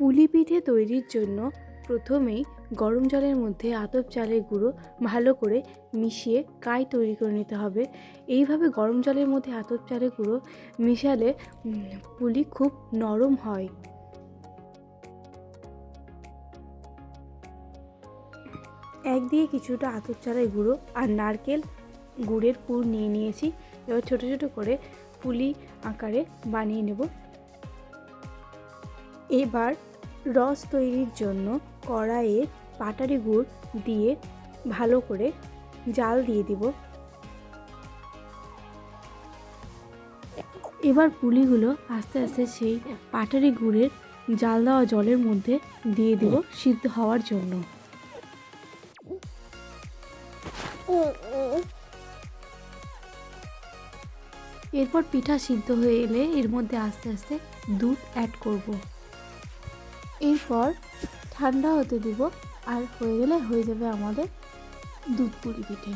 পুলি পিঠে তৈরির জন্য প্রথমেই গরম জলের মধ্যে আতপ চালের গুঁড়ো ভালো করে মিশিয়ে কাই তৈরি করে নিতে হবে। এইভাবে গরম জলের মধ্যে আতপ চালের গুঁড়ো মিশালে পুলি খুব নরম হয়। একদিকে কিছুটা আতপ চালের গুঁড়ো আর নারকেল গুড়ের পুর নিয়ে নিয়েছি। এবার ছোটো ছোটো করে পুলি আকারে বানিয়ে নেব। এবার রস তৈরির জন্য কড়াইয়ে পাটারি গুড় দিয়ে ভালো করে জাল দিয়ে দিব। এবার পুলিগুলো আস্তে আস্তে সেই পাটারি গুড়ের জাল দেওয়া জলের মধ্যে দিয়ে দিব সিদ্ধ হওয়ার জন্য। এরপর পিঠা সিদ্ধ হয়ে এলে এর মধ্যে আস্তে আস্তে দুধ অ্যাড করব। এরপর ঠান্ডা হতে দিব আর হয়ে গেলে হয়ে যাবে আমাদের দুধ পুলি পিঠে।